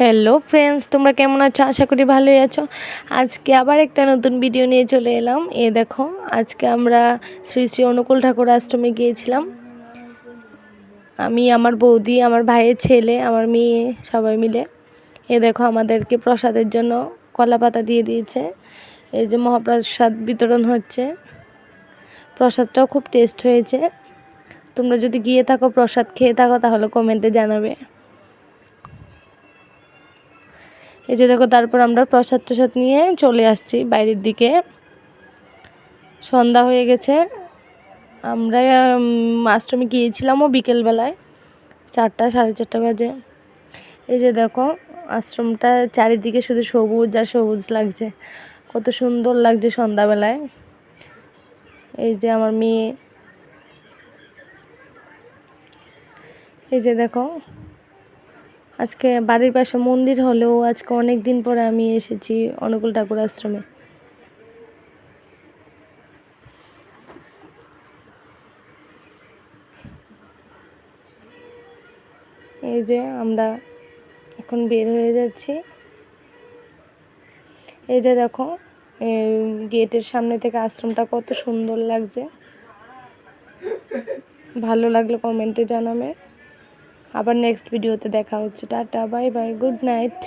Hello friends তোমরা কেমন আছো? আশা করি ভালোই আছো। আজকে আবার একটা নতুন ভিডিও নিয়ে চলে এলাম। এ দেখো, আজকে আমরা শ্রী শ্রী অনুকূল ঠাকুর আশ্রমে গিয়েছিলাম। আমি, আমার বৌদি, আমার ভাইয়ের ছেলে, আমার মেয়ে, সবাই মিলে। এ দেখো, আমাদেরকে প্রসাদের জন্য কলা পাতা দিয়ে দিয়েছে। এই যে মহাপ্রসাদ বিতরণ হচ্ছে। প্রসাদটাও খুব টেস্ট হয়েছে। তোমরা যদি গিয়ে থাকো, প্রসাদ খেয়ে থাকো, তাহলে কমেন্টে জানাবে। এই যে দেখো, তারপর আমরা প্রসাদ টসাদ নিয়ে চলে আসছি বাইরের দিকে। সন্ধ্যা হয়ে গেছে। আমরা আশ্রমে গিয়েছিলামও বিকেলবেলায়, চারটা, সাড়ে চারটা বাজে। এই যে দেখো, আশ্রমটা চারিদিকে শুধু সবুজ আর সবুজ লাগছে। কত সুন্দর লাগছে সন্ধ্যাবেলায়। এই যে আমার মেয়ে। এই যে দেখো আজকে বাড়ির পাশে মন্দির হলেও আজকে অনেক দিন পরে আমি এসেছি অনুকূল ঠাকুর আশ্রমে। এই যে আমরা এখন বের হয়ে যাচ্ছি। এই যে দেখো গেটের সামনে থেকে আশ্রমটা কত সুন্দর লাগছে। ভালো লাগলে কমেন্টে জানাবে। আবার নেক্সট ভিডিওতে দেখা হচ্ছে। Tata bye bye good night